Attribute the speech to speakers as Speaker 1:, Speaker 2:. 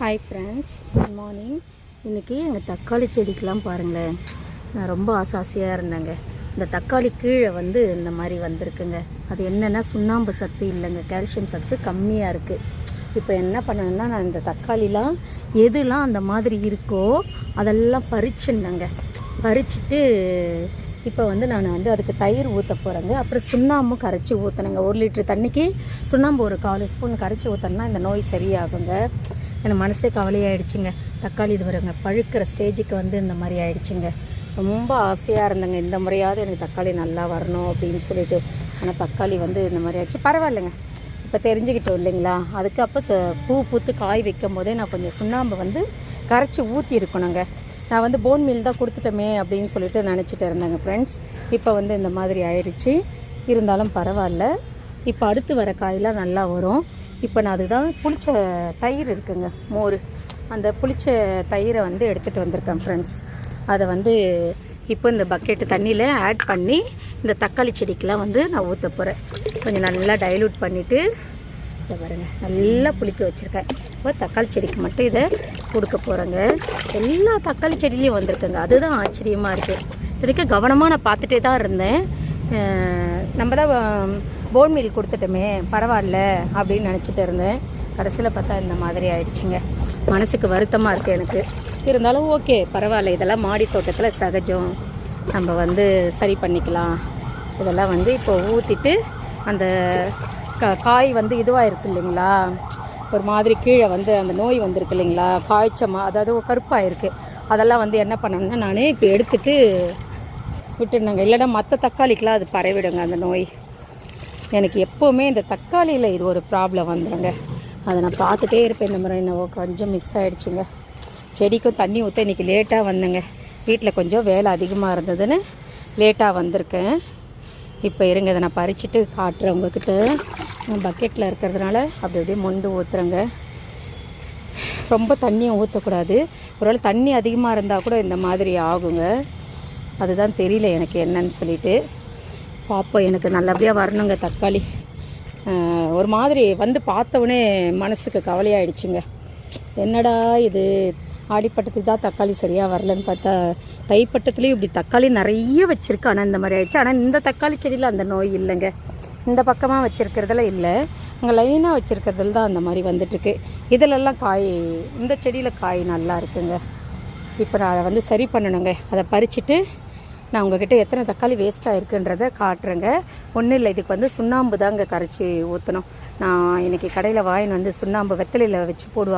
Speaker 1: Hi friends good morning இன்றைக்கி எங்கள் தக்காளி செடிக்கெலாம் பாருங்களேன். நான் ரொம்ப ஆசாசியாக இருந்தேங்க. இந்த தக்காளி கீழே வந்து இந்த மாதிரி வந்திருக்குங்க. அது என்னென்னா சுண்ணாம்பு சத்து இல்லைங்க. கால்சியம் சத்து கம்மியாக இருக்குது இப்போ என்ன பண்ணணும்னா நான் இந்த தக்காளிலாம் எதுலாம் அந்த மாதிரி இருக்கோ அதெல்லாம் பறிச்சுருந்தேங்க பறிச்சுட்டு இப்போ வந்து நான் வந்து அதுக்கு தயிர் ஊற்ற போகிறேங்க அப்புறம் சுண்ணாம்பும் கரைச்சி ஊற்றணுங்க ஒரு லிட்டர் தண்ணிக்கு சுண்ணாம்பு ஒரு காலு ஸ்பூன் கரைச்சி ஊற்றினா இந்த நோய் சரியாகுங்க. எனக்கு மனசே கவலையாயிடுச்சுங்க. தக்காளி இது வருங்க பழுக்கிற ஸ்டேஜுக்கு வந்து இந்த மாதிரி ஆயிடுச்சுங்க. ரொம்ப ஆசையாக இருந்தேங்க இந்த முறையாவது எனக்கு தக்காளி நல்லா வரணும் அப்படின்னு சொல்லிட்டு. ஆனால் தக்காளி வந்து இந்த மாதிரி ஆயிடுச்சு. பரவாயில்லைங்க. இப்போ தெரிஞ்சுக்கிட்டோம் இல்லைங்களா? அதுக்கப்போ பூ பூத்து காய் வைக்கும் போதே நான் கொஞ்சம் சுண்ணாம்பு வந்து கரைச்சி ஊற்றி இருக்கணுங்க. நான் வந்து போன் மீல் தான் கொடுத்துட்டோமே அப்படின்னு சொல்லிட்டு நினச்சிட்டு இருந்தேங்க ஃப்ரெண்ட்ஸ் இப்போ வந்து இந்த மாதிரி ஆயிடுச்சு. இருந்தாலும் பரவாயில்ல. இப்போ அடுத்து வர காயெலாம் நல்லா வரும். இப்போ நான் அதுதான் புளிச்ச தயிர் இருக்குங்க மோர். அந்த புளிச்ச தயிரை வந்து எடுத்துகிட்டு வந்திருக்கேன் ஃப்ரெண்ட்ஸ் அதை வந்து இப்போ இந்த பக்கெட்டு தண்ணியில் ஆட் பண்ணி இந்த தக்காளி செடிக்கெலாம் வந்து நான் ஊற்ற போகிறேன் கொஞ்சம் நல்லா டைலூட் பண்ணிவிட்டு இதை பாருங்கள் நல்லா புளிக்க வச்சுருக்கேன். இப்போ தக்காளி செடிக்கு மட்டும் இதை கொடுக்க போகிறேங்க எல்லா தக்காளி செடியிலையும் வந்திருக்குங்க. அதுதான் ஆச்சரியமாக இருக்குது இதுவரைக்கும் கவனமாக நான் பார்த்துட்டே தான் இருந்தேன். நம்ம தான் போன் மீல் கொடுத்துட்டோமே பரவாயில்ல அப்படின்னு நினச்சிட்டு இருந்தேன். கடைசியில் பார்த்தா இந்த மாதிரி ஆயிடுச்சுங்க. மனசுக்கு வருத்தமாக இருக்குது எனக்கு. இருந்தாலும் ஓகே பரவாயில்ல. இதெல்லாம் மாடி தோட்டத்தில் சகஜம். நம்ம வந்து சரி பண்ணிக்கலாம். இதெல்லாம் வந்து இப்போ ஊற்றிட்டு அந்த க காய் வந்து இதுவாக இருக்கு இல்லைங்களா? ஒரு மாதிரி கீழே வந்து அந்த நோய் வந்திருக்கு இல்லைங்களா? காய்ச்சமாக அதாவது கருப்பாக இருக்குது அதெல்லாம் வந்து என்ன பண்ணணும்னா நானே இப்போ எடுத்துட்டு விட்டுருந்தாங்க இல்லைன்னா மற்ற தக்காளிக்கெலாம் அது பரவிடுங்க அந்த நோய். எனக்கு எப்போவுமே இந்த தக்காளியில் இது ஒரு ப்ராப்ளம் வந்துடுங்க அதை நான் பார்த்துட்டே இருப்பேன். இந்த முறை என்ன கொஞ்சம் மிஸ் ஆகிடுச்சுங்க செடிக்கும் தண்ணி ஊற்ற இன்றைக்கி லேட்டாக வந்தேங்க. வீட்டில் கொஞ்சம் வேலை அதிகமாக இருந்ததுன்னு லேட்டாக வந்திருக்கேன். இப்போ இருங்க இதை நான் பறிச்சுட்டு காட்டுறேன் உங்ககிட்ட. பக்கெட்டில் இருக்கிறதுனால அப்படி அப்படியே மொண்டு ஊற்றுறேங்க ரொம்ப தண்ணியை ஊற்றக்கூடாது ஒருவேளை தண்ணி அதிகமாக இருந்தால் கூட இந்த மாதிரி ஆகுங்க. அதுதான் தெரியல எனக்கு என்னன்னு சொல்லிட்டு. பார்ப்போம் எனக்கு நல்லபடியாக வரணுங்க தக்காளி. ஒரு மாதிரி வந்து பார்த்தவொடனே மனசுக்கு கவலையாயிடுச்சுங்க. என்னடா இது? ஆடிப்பட்டத்துக்கு தான் தக்காளி சரியாக வரலன்னு பார்த்தா தைப்பட்டத்துலேயும் இப்படி தக்காளி நிறைய வச்சுருக்கு. ஆனால் இந்த மாதிரி ஆயிடுச்சு. ஆனால் இந்த தக்காளி செடியில் அந்த நோய் இல்லைங்க. இந்த பக்கமாக வச்சுருக்கிறதுல இல்லை. அங்கே லைனாக வச்சுருக்கிறதுல தான் அந்த மாதிரி வந்துட்டுருக்கு. இதிலெல்லாம் காய் இந்த செடியில் காய் நல்லா இருக்குங்க. இப்போ நான் அதை வந்து சரி பண்ணணுங்க. அதை பறிச்சுட்டு நான் உங்ககிட்ட எத்தனை தக்காளி வேஸ்ட்டாக இருக்குன்றதை காட்டுறேங்க. ஒன்றும் இல்லை இதுக்கு வந்து சுண்ணாம்பு தாங்க கரைச்சி ஊற்றணும் நான் இன்றைக்கி கடையில் வாயின் வந்து சுண்ணாம்பு வெத்தலையில் வச்சு போடுவாங்க.